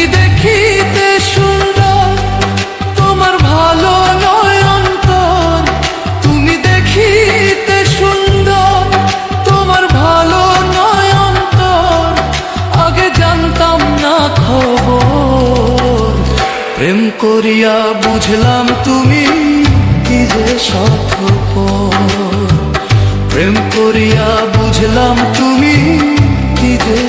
তুমি তোমার ভালো তুমি দেখিতে সুন্দর, তোমার ভালো আগে প্রেম করিয়া বুঝলাম তুমি কি যে স্বার্থপর প্রেম করিয়া বুঝলাম তুমি কি যে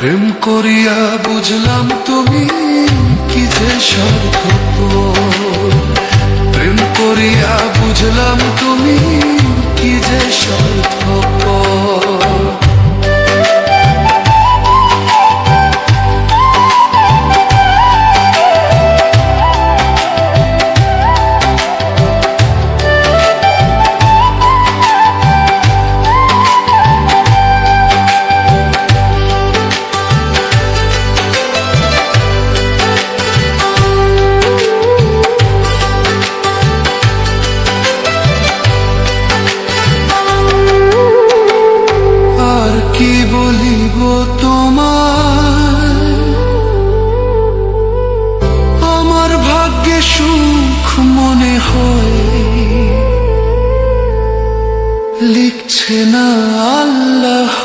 প্রেম করিয়া বুঝলাম তুমি কি যে সর্ব প্রেম করিয়া বুঝলাম লিখছে না আল্লাহ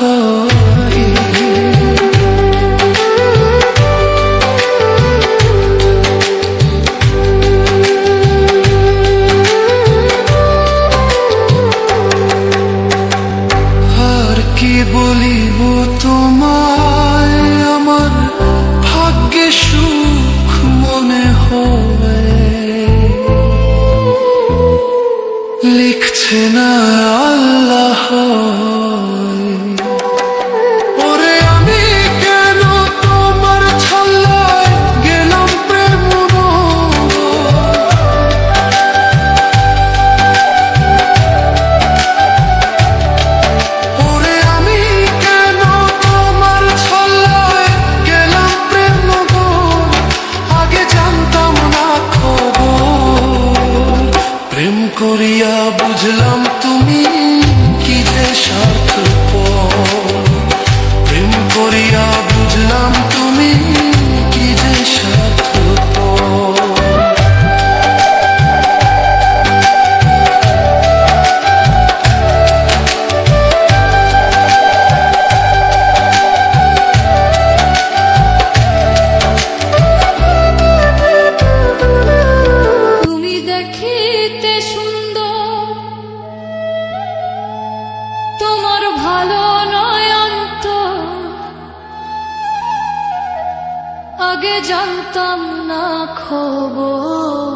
আগে জানতাম না খবর।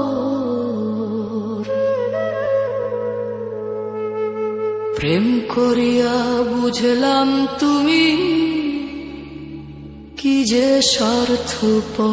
প্রেম করিয়া বুঝলাম তুমি কি যে স্বার্থপর।